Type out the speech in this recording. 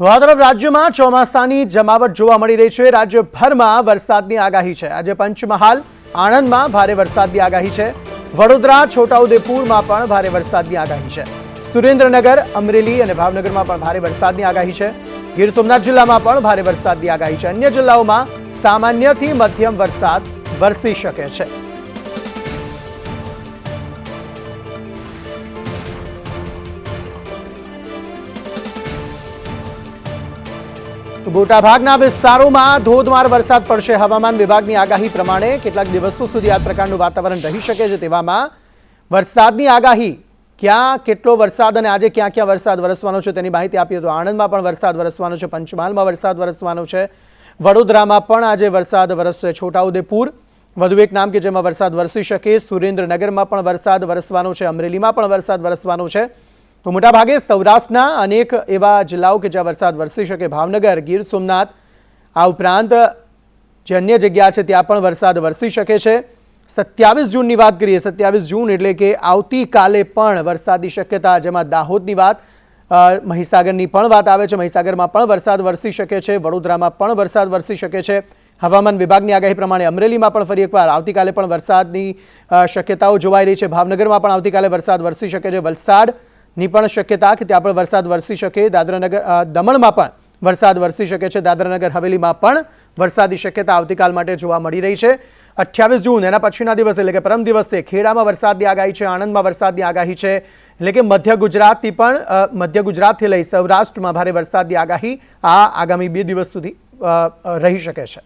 તો તરફ રાજ્યમાં ચોમાસાની જમાવટ જોવા મળી રહી છે. રાજ્યભરમાં વરસાદની આગાહી છે. આજે પંચમહાલ આણંદમાં ભારે વરસાદની આગાહી છે. વડોદરા, છોટાઉદેપુરમાં પણ ભારે વરસાદની આગાહી છે. સુરેન્દ્રનગર, અમરેલી અને ભાવનગરમાં પણ ભારે વરસાદની આગાહી છે. ગીર સોમનાથ જિલ્લામાં પણ ભારે વરસાદની આગાહી છે. અન્ય જિલ્લાઓમાં સામાન્યથી મધ્યમ વરસાદ વરસી શકે છે. મોટાભાગના વિસ્તારોમાં ધોધમાર વરસાદ પડશે. હવામાન વિભાગની આગાહી પ્રમાણે કેટલાક દિવસો સુધી આ પ્રકારનું વાતાવરણ રહી શકે છે તેવામાં વરસાદની આગાહી. ક્યાં કેટલો વરસાદ અને આજે ક્યાં ક્યાં વરસાદ વરસવાનો છે તેની માહિતી આપીએ તો આણંદમાં પણ વરસાદ વરસવાનો છે, પંચમહાલમાં વરસાદ વરસવાનો છે, વડોદરામાં પણ આજે વરસાદ વરસશે. છોટાઉદેપુર વધુ એક નામ કે જેમાં વરસાદ વરસી શકે. સુરેન્દ્રનગરમાં પણ વરસાદ વરસવાનો છે. અમરેલીમાં પણ વરસાદ વરસવાનો છે. તો મોટાભાગે સૌરાષ્ટ્રના અનેક એવા જિલ્લાઓ કે જ્યાં વરસાદ વરસી શકે, ભાવનગર, ગીર સોમનાથ, આ ઉપરાંત જે અન્ય જગ્યા છે ત્યાં પણ વરસાદ વરસી શકે છે. સત્યાવીસ જૂનની વાત કરીએ, સત્યાવીસ જૂન એટલે કે આવતીકાલે પણ વરસાદની શક્યતા, જેમાં દાહોદની વાત મહીસાગરની પણ વાત આવે છે, મહીસાગરમાં પણ વરસાદ વરસી શકે છે, વડોદરામાં પણ વરસાદ વરસી શકે છે. હવામાન વિભાગની આગાહી પ્રમાણે અમરેલીમાં પણ ફરી એકવાર આવતીકાલે પણ વરસાદની શક્યતાઓ જોવાઈ રહી છે, ભાવનગરમાં પણ આવતીકાલે વરસાદ વરસી શકે છે. વલસાડની પણ શક્યતા કે ત્યાં પણ વરસાદ વરસી શકે. દાદરાનગર દમણમાં પણ વરસાદ વરસી શકે છે. દાદરાનગર હવેલીમાં પણ વરસાદની શક્યતા આવતીકાલ માટે જોવા મળી રહી છે. અઠ્યાવીસ જૂન, એના પછીના દિવસે, એટલે કે પરમ દિવસે, ખેડામાં વરસાદની આગાહી છે, આણંદમાં વરસાદની આગાહી છે, એટલે કે મધ્ય ગુજરાતથી પણ મધ્ય ગુજરાતથી લઈ સૌરાષ્ટ્રમાં ભારે વરસાદની આગાહી આ આગામી બે દિવસ સુધી રહી શકે છે.